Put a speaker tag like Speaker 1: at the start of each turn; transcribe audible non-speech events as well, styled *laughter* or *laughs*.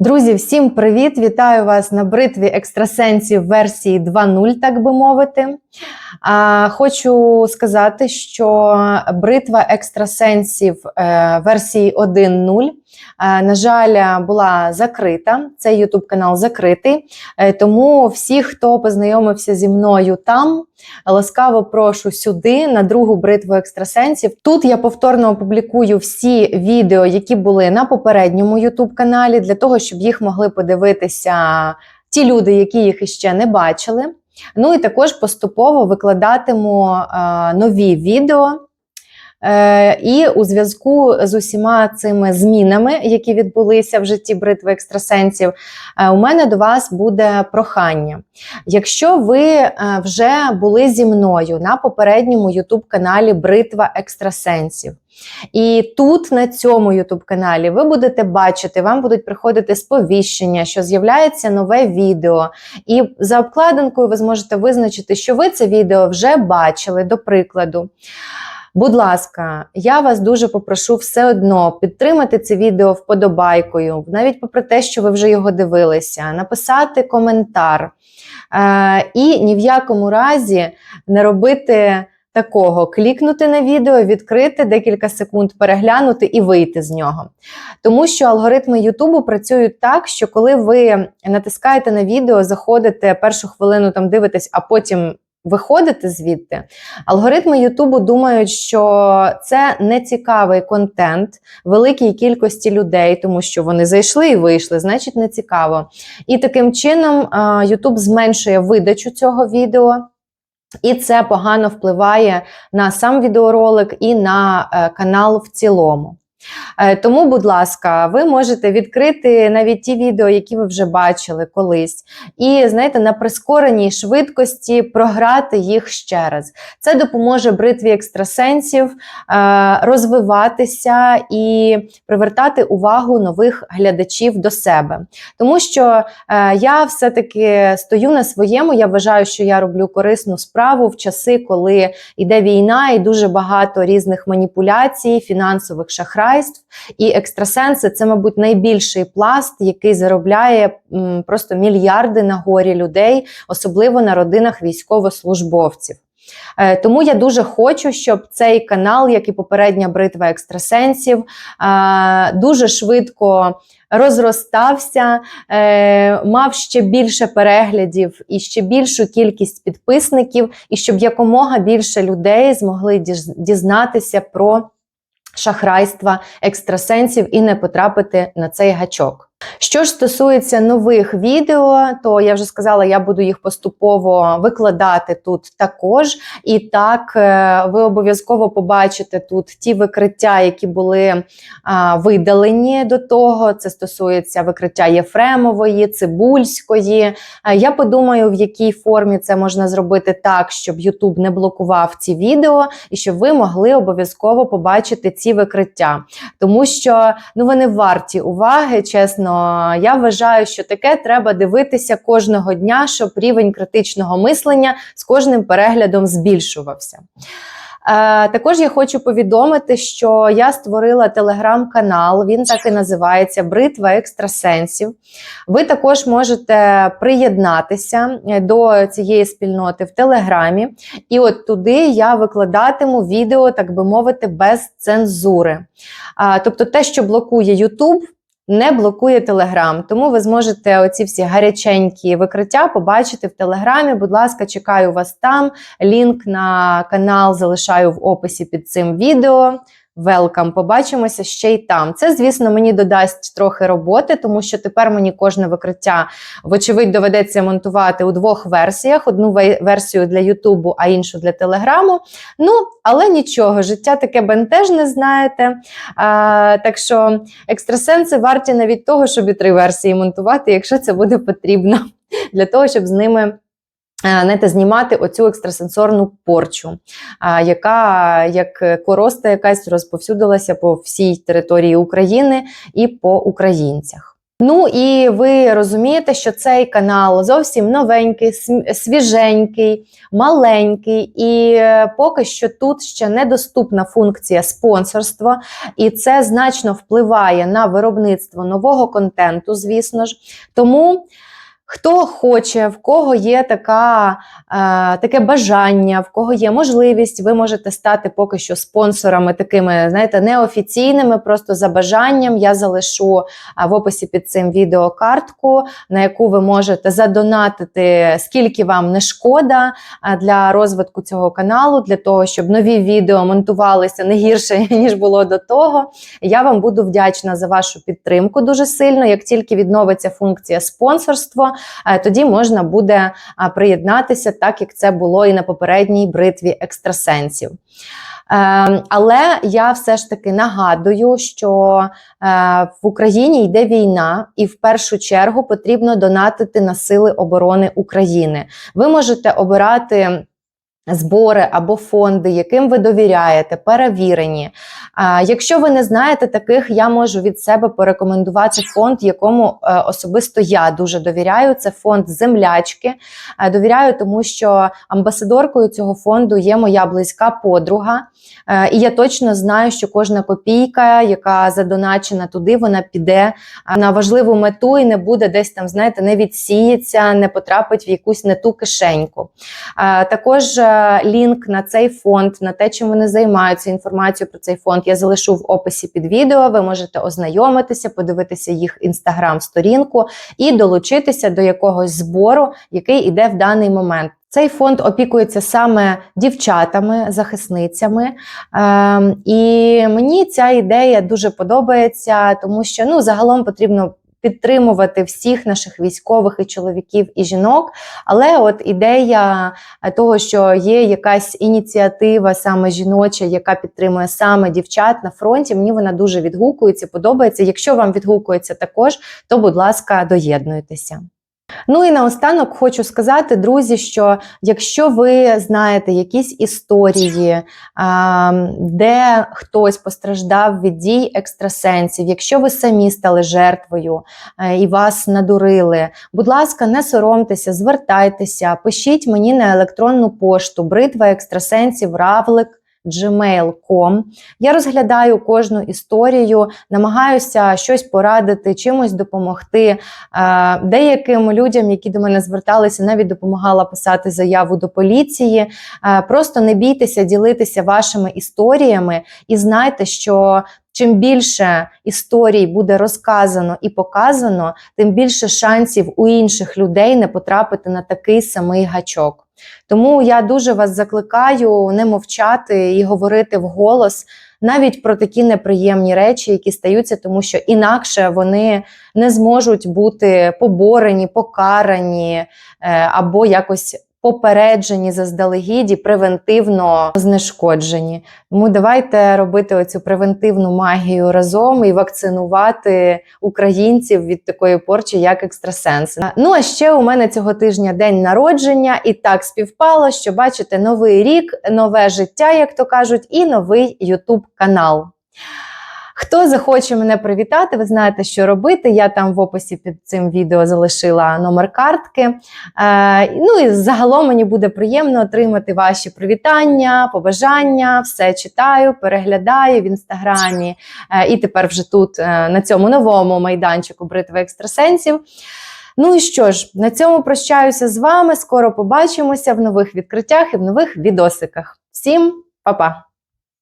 Speaker 1: Друзі, всім привіт! Вітаю вас на бритві екстрасенсів версії 2.0, так би мовити. А, Хочу сказати, що бритва екстрасенсів е, версії 1.0, е, на жаль, була закрита. Цей YouTube канал закритий. Е, Тому всі, хто познайомився зі мною там, ласкаво прошу сюди на другу бритву екстрасенсів. Тут я повторно опублікую всі відео, які були на попередньому YouTube каналі, для того, щоб їх могли подивитися ті люди, які їх іще не бачили. Ну і також поступово викладатиму е, нові відео. Е, і у зв'язку з усіма цими змінами, які відбулися в житті бритви екстрасенсів, е, у мене до вас буде прохання. Якщо ви е, вже були зі мною на попередньому YouTube каналі Бритва екстрасенсів, і тут, на цьому YouTube каналі, ви будете бачити, вам будуть приходити сповіщення, що з'являється нове відео. І за обкладинкою ви зможете визначити, що ви це відео вже бачили, до прикладу. Будь ласка, я вас дуже попрошу все одно підтримати це відео вподобайкою, навіть попри те, що ви вже його дивилися, написати коментар. Е, і ні в якому разі не робити такого: клікнути на відео, відкрити декілька секунд, переглянути і вийти з нього. Тому що алгоритми Ютубу працюють так, що коли ви натискаєте на відео, заходите першу хвилину там дивитесь, а потім. Виходити звідти, алгоритми Ютубу думають, що це не цікавий контент великій кількості людей, тому що вони зайшли і вийшли, значить не цікаво. І таким чином Ютуб зменшує видачу цього відео. І це погано впливає на сам відеоролик і на е, канал в цілому. Е, Тому, будь ласка, ви можете відкрити навіть ті відео, які ви вже бачили колись, і знаєте, на прискореній швидкості програти їх ще раз. Це допоможе бритві екстрасенсів е, розвиватися і привертати увагу нових глядачів до себе. Тому що е, я все-таки стою на своєму. Я вважаю, що я роблю корисну справу в часи, коли йде війна, і дуже багато різних маніпуляцій, фінансових шахрайств. І екстрасенси це, мабуть, найбільший пласт, який заробляє просто мільярди на горі людей, особливо на родинах військовослужбовців. Е, Тому я дуже хочу, щоб цей канал, як і попередня бритва екстрасенсів, е, дуже швидко розростався, е, мав ще більше переглядів і ще більшу кількість підписників, і щоб якомога більше людей змогли дізнатися про шахрайства екстрасенсів і не потрапити на цей гачок. Що ж стосується нових відео, то я вже сказала, я буду їх поступово викладати тут також. І так, е, ви обов'язково побачите тут ті викриття, які були а, видалені до того. Це стосується викриття Єфремової, Цибульської. Е, Я подумаю, в якій формі це можна зробити так, щоб YouTube не блокував ці відео, і щоб ви могли обов'язково побачити ці викриття. Тому що ну вони варті уваги, чесно. Я вважаю, що таке треба дивитися кожного дня, щоб рівень критичного мислення з кожним переглядом збільшувався. Е, також я хочу повідомити, що я створила телеграм-канал. Він так і називається Бритва екстрасенсів. Ви також можете приєднатися е, до цієї спільноти в Телеграмі. І от туди я викладатиму відео, так би мовити, без цензури. А, тобто, те, що блокує YouTube, не блокує Телеграм. Тому ви зможете оці всі гаряченькі викриття побачити в Телеграмі. Будь ласка, чекаю вас там. Лінк на канал залишаю в описі під цим відео. Велкам, побачимося ще й там. Це, звісно, мені додасть трохи роботи, тому що тепер мені кожне викриття, вочевидь, доведеться монтувати у двох версіях: одну версію для Ютубу, а іншу для Телеграму. Ну, але нічого, життя таке бентежне, знаєте. А, так що екстрасенси варті навіть того, щоб і три версії монтувати, якщо це буде потрібно, для того, щоб з ними. Е, Знаєте, знімати оцю екстрасенсорну порчу, яка як короста якась розповсюдилася по всій території України і по українцях. Ну і ви розумієте, що цей канал зовсім новенький, свіженький, маленький, і е, поки що тут ще недоступна функція спонсорства, і це значно впливає на виробництво нового контенту, звісно ж. Тому. Хто хоче, в кого є така, е, таке бажання, в кого є можливість, ви можете стати поки що спонсорами такими, знаєте, неофіційними, просто за бажанням. Я залишу в описі під цим відео картку, на яку ви можете задонатити, скільки вам не шкода для розвитку цього каналу, для того, щоб нові відео монтувалися не гірше, *laughs* ніж було до того. Я вам буду вдячна за вашу підтримку дуже сильно. Як тільки відновиться функція спонсорства, тоді можна буде приєднатися, так як це було і на попередній бритві екстрасенсів. Е, але я все ж таки нагадую, що е, в Україні йде війна, і в першу чергу потрібно донатити на Сили оборони України. Ви можете обирати. Збори або фонди, яким ви довіряєте, перевірені. А, якщо ви не знаєте таких, я можу від себе порекомендувати фонд, якому е, особисто я дуже довіряю. Це фонд землячки. Е, довіряю, тому що амбасадоркою цього фонду є моя близька подруга. Е, і я точно знаю, що кожна копійка, яка задоначена туди, вона піде на важливу мету і не буде десь там, знаєте, не відсіється, не потрапить в якусь не ту кишеньку. Також лінк на цей фонд, на те, чим вони займаються, інформацію про цей фонд я залишу в описі під відео. Ви можете ознайомитися, подивитися їх інстаграм-сторінку і долучитися до якогось збору, який іде в даний момент. Цей фонд опікується саме дівчатами, захисницями. Ем, і мені ця ідея дуже подобається, тому що ну, загалом потрібно підтримувати всіх наших військових і чоловіків і жінок. Але от ідея е, того, що є якась ініціатива саме жіноча, яка підтримує саме дівчат на фронті, мені вона дуже відгукується, подобається. Якщо вам відгукується також, то будь ласка, доєднуйтеся. Ну і наостанок хочу сказати, друзі, що якщо ви знаєте якісь історії, де хтось постраждав від дій екстрасенсів, якщо ви самі стали жертвою е, і вас надурили, будь ласка, не соромтеся, звертайтеся, пишіть мені на електронну пошту бритва екстрасенсів равлик gmail.com. Я розглядаю кожну історію, намагаюся щось порадити, чимось допомогти. Е, Деяким людям, які до мене зверталися, навіть допомагала писати заяву до поліції. Е, Просто не бійтеся ділитися вашими історіями і знайте, що. Чим більше історій буде розказано і показано, тим більше шансів у інших людей не потрапити на такий самий гачок. Тому я дуже вас закликаю не мовчати і говорити вголос навіть про такі неприємні речі, які стаються, тому що інакше вони не зможуть бути поборені, покарані е, або якось. Попереджені заздалегідь і превентивно знешкоджені. Тому давайте робити оцю превентивну магію разом і вакцинувати українців від такої порчі, як екстрасенси. Ну а ще у мене цього тижня день народження, і так співпало, що бачите новий рік, нове життя, як то кажуть, і новий Ютуб канал. Хто захоче мене привітати, ви знаєте, що робити. Я там в описі під цим відео залишила номер картки. Е, ну і загалом мені буде приємно отримати ваші привітання, побажання. Все читаю, переглядаю в інстаграмі. Е, і тепер вже тут е, на цьому новому майданчику бритви екстрасенсів. Ну і що ж, на цьому прощаюся з вами. Скоро побачимося в нових відкриттях і в нових відосиках. Всім па-па!